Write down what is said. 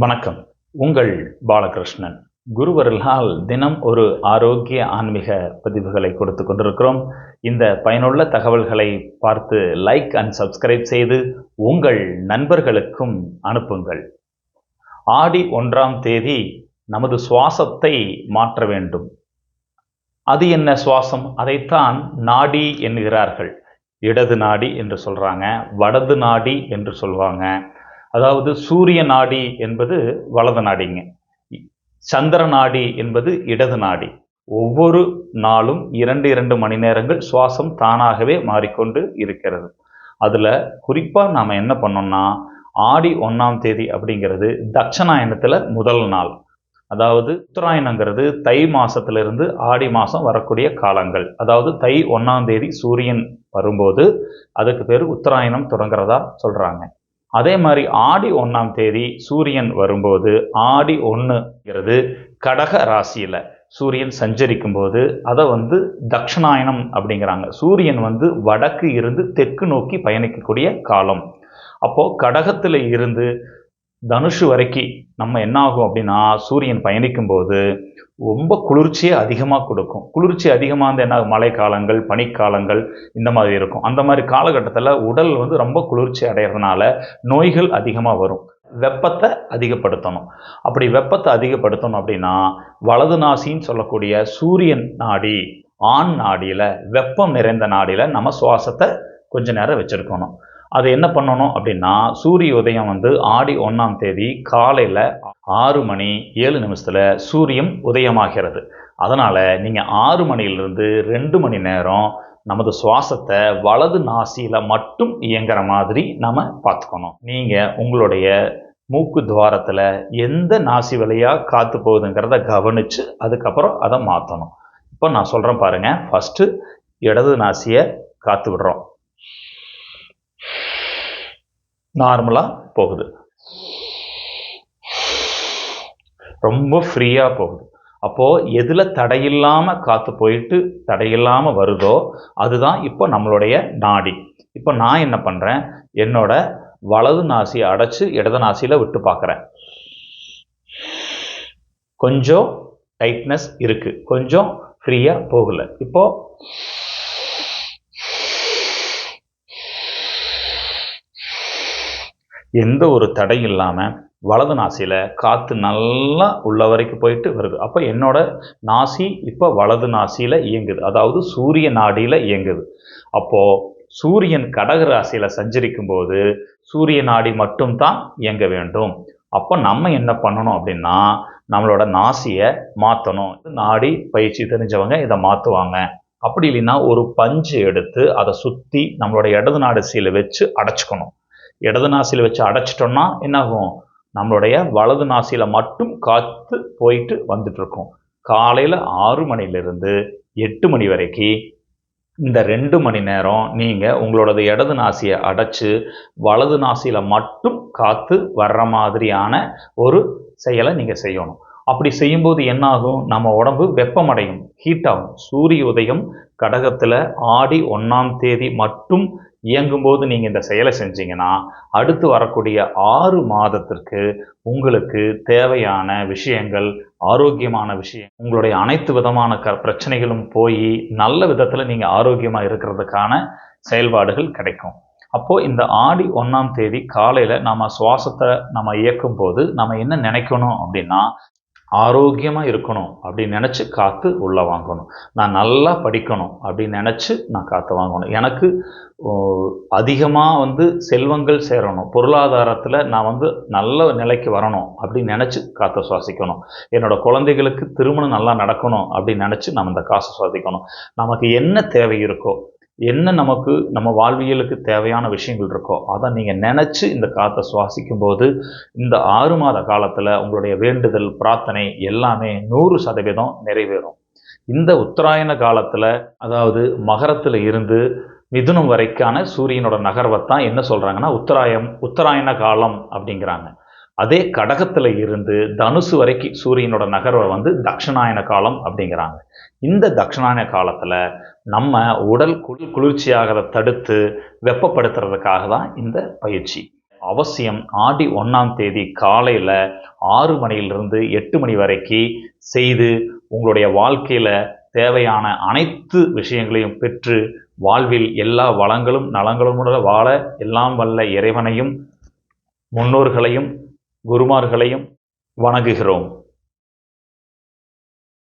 வணக்கம். உங்கள் பாலகிருஷ்ணன். குருவர்களால் தினம் ஒரு ஆரோக்கிய ஆன்மீக பதிவுகளை கொடுத்து கொண்டிருக்கிறோம். இந்த பயனுள்ள தகவல்களை பார்த்து லைக் அண்ட் சப்ஸ்கிரைப் செய்து உங்கள் நண்பர்களுக்கும் அனுப்புங்கள். ஆடி ஒன்றாம் தேதி நமது சுவாசத்தை மாற்ற வேண்டும். அது என்ன சுவாசம்? அதைத்தான் நாடி என்கிறார்கள். இடது நாடி என்று சொல்றாங்க வடது நாடி என்று சொல்வாங்க. அதாவது சூரிய நாடி என்பது வலது நாடிங்க. சந்திர நாடி என்பது இடது நாடி. ஒவ்வொரு நாளும் இரண்டு இரண்டு மணி நேரங்கள் சுவாசம் தானாகவே மாறிக்கொண்டு இருக்கிறது. அதில் குறிப்பாக நாம் என்ன பண்ணோம்னா ஆடி ஒன்றாம் தேதி அப்படிங்கிறது தட்சணாயனத்தில் முதல் நாள். அதாவது உத்தராயணங்கிறது தை மாதத்திலிருந்து ஆடி மாதம் வரக்கூடிய காலங்கள். அதாவது தை ஒன்றாம் தேதி சூரியன் வரும்போது அதுக்கு பேர் உத்தராயணம் தொடங்குறதா சொல்கிறாங்க அதே மாதிரி ஆடி ஒன்றாம் தேதி சூரியன் வரும்போது ஆடி ஒன்றுங்கிறது கடக ராசியில் சூரியன் சஞ்சரிக்கும் போது அதை வந்து தக்ஷணாயனம் அப்படிங்கிறாங்க. சூரியன் வந்து வடக்கு இருந்து தெற்கு நோக்கி பயணிக்கக்கூடிய காலம். அப்போது கடகத்தில் இருந்து தனுஷு வரைக்கும் நம்ம என்ன ஆகும் அப்படின்னா சூரியன் பயணிக்கும் போது ரொம்ப குளிர்ச்சியை அதிகமாக கொடுக்கும். குளிர்ச்சி அதிகமாக இருந்து என்ன மழை காலங்கள் பனிக்காலங்கள் இந்த மாதிரி இருக்கும். அந்த மாதிரி காலகட்டத்தில் உடல் வந்து ரொம்ப குளிர்ச்சி அடைகிறதுனால நோய்கள் அதிகமாக வரும். வெப்பத்தை அதிகப்படுத்தணும். அப்படி வெப்பத்தை அதிகப்படுத்தணும் அப்படின்னா வலது நாசின்னு சொல்லக்கூடிய சூரியன் நாடி ஆண் நாடியில் வெப்பம் நிறைந்த நாடியில் நம்ம சுவாசத்தை கொஞ்ச நேரம் வச்சுருக்கணும். அது என்ன பண்ணணும் அப்படின்னா சூரிய உதயம் வந்து ஆடி ஒன்றாம் தேதி காலையில் ஆறு மணி ஏழு நிமிஷத்தில் சூரியன் உதயமாகிறது. அதனால் நீங்கள் ஆறு மணியிலிருந்து ரெண்டு மணி நேரம் நமது சுவாசத்தை வலது நாசியில் மட்டும் இயங்குற மாதிரி நம்ம பார்த்துக்கணும். நீங்கள் உங்களுடைய மூக்கு துவாரத்தில் எந்த நாசி வழியாக காற்று போகுதுங்கிறத கவனித்து அதுக்கப்புறம் அதை மாற்றணும் இப்போ நான் சொல்கிறேன் பாருங்கள் ஃபஸ்ட்டு இடது நாசியை காற்று விடுறோம். நார்மலாக போகுது. ரொம்ப ஃப்ரீயாக போகுது. அப்போது எதில் தடையில்லாமல் காற்று போயிட்டு தடையில்லாமல் வருதோ அதுதான் இப்போ நம்மளுடைய நாடி. இப்போ நான் என்ன பண்ணுறேன் என்னோட வலது நாசியை அடைச்சி இடது நாசியில் விட்டு பார்க்குறேன் கொஞ்சம் டைட்னஸ் இருக்குது கொஞ்சம் ஃப்ரீயாக போகலை. இப்போது எந்த ஒரு தடை இல்லாமல் வலது நாசியில் காற்று நல்லா உள்ள வரைக்கும் போயிட்டு வருது. அப்போ என்னோட நாசி இப்போ வலது நாசியில் இயங்குது. அதாவது சூரிய நாடியில் இயங்குது. அப்போது சூரியன் கடக ராசியில் சஞ்சரிக்கும் போது சூரிய நாடி மட்டும்தான் இயங்க வேண்டும். அப்போ நம்ம என்ன பண்ணணும் அப்படின்னா நம்மளோட நாசியை மாற்றணும் நாடி பயிற்சி தெரிஞ்சவங்க இதை மாற்றுவாங்க அப்படி இல்லைன்னா ஒரு பஞ்சு எடுத்து அதை சுற்றி நம்மளோட இடது நாடிசையில் வச்சு அடைச்சிக்கணும். இடது நாசியில் வச்சு அடைச்சிட்டோம்னா என்னாகும்? நம்மளுடைய வலது நாசியில் மட்டும் காற்று போயிட்டு வந்துட்டுருக்கோம். காலையில் ஆறு மணிலேருந்து எட்டு மணி வரைக்கும் இந்த ரெண்டு மணி நேரம் நீங்கள் உங்களோடது இடது நாசியை அடைச்சி வலது நாசியில் மட்டும் காற்று வர்ற மாதிரியான ஒரு செயலை நீங்கள் செய்யணும். அப்படி செய்யும்போது என்னாகும்? நம்ம உடம்பு வெப்பமடையும் ஹீட் ஆகும். சூரிய உதயம் கடகத்தில் ஆடி ஒன்றாம் தேதி மட்டும் இயங்கும்போது நீங்கள் இந்த செயலை செஞ்சீங்கன்னா அடுத்து வரக்கூடிய ஆறு மாதத்திற்கு உங்களுக்கு தேவையான விஷயங்கள் ஆரோக்கியமான விஷயம் உங்களுடைய அனைத்து விதமான க பிரச்சனைகளும் போய் நல்ல விதத்தில் நீங்கள் ஆரோக்கியமாக இருக்கிறதுக்கான செயல்பாடுகள் கிடைக்கும். அப்போது இந்த ஆடி ஒன்றாம் தேதி காலையில் நம்ம சுவாசத்தை நம்ம இயக்கும் போது நம்ம என்ன நினைக்கணும் அப்படின்னா ஆரோக்கியமாக இருக்கணும் அப்படின்னு நினச்சி காற்று உள்ளே வாங்கணும். நான் நல்லா படிக்கணும் அப்படின்னு நினச்சி நான் காற்று வாங்கணும். எனக்கு அதிகமாக வந்து செல்வங்கள் சேரணும். பொருளாதாரத்தில் நான் வந்து நல்ல நிலைக்கு வரணும் அப்படின்னு நினச்சி காற்றை சுவாசிக்கணும். என்னோடய குழந்தைகளுக்கு திருமணம் நல்லா நடக்கணும் அப்படின்னு நினச்சி நம்ம இந்த காசை சுவாசிக்கணும். நமக்கு என்ன தேவை இருக்கோ என்ன நமக்கு நம்ம வாழ்வியலுக்கு தேவையான விஷயங்கள் இருக்கோ அதை நீங்கள் நினச்சி இந்த காற்றை சுவாசிக்கும் போது இந்த ஆறு மாத காலத்தில் உங்களுடைய வேண்டுதல் பிரார்த்தனை எல்லாமே நூறு சதவீதம் நிறைவேறும். இந்த உத்தராயண காலத்தில் அதாவது மகரத்தில் இருந்து மிதுனம் வரைக்கான சூரியனோட நகர்வைத்தான் என்ன சொல்கிறாங்கன்னா உத்தராயம் உத்தராயண காலம் அப்படிங்கிறாங்க. அதே கடகத்தில் இருந்து தனுசு வரைக்கும் சூரியனோட நகர்வை வந்து தட்சிணாயன காலம் அப்படிங்கிறாங்க. இந்த தட்சிணாயன காலத்தில் நம்ம உடல் குளிர் குளிர்ச்சியாகிறத தடுத்து வெப்பப்படுத்துறதுக்காக தான் இந்த பயிற்சி. அவசியம் ஆடி ஒன்றாம் தேதி காலையில் ஆறு மணியிலிருந்து எட்டு மணி வரைக்கும் செய்து உங்களுடைய வாழ்க்கையில் தேவையான அனைத்து விஷயங்களையும் பெற்று வாழ்வில் எல்லா வளங்களும் நலங்களும் வாழ எல்லாம் வல்ல இறைவனையும் முன்னோர்களையும் குருமார்களையும் வணங்குகிறோம்.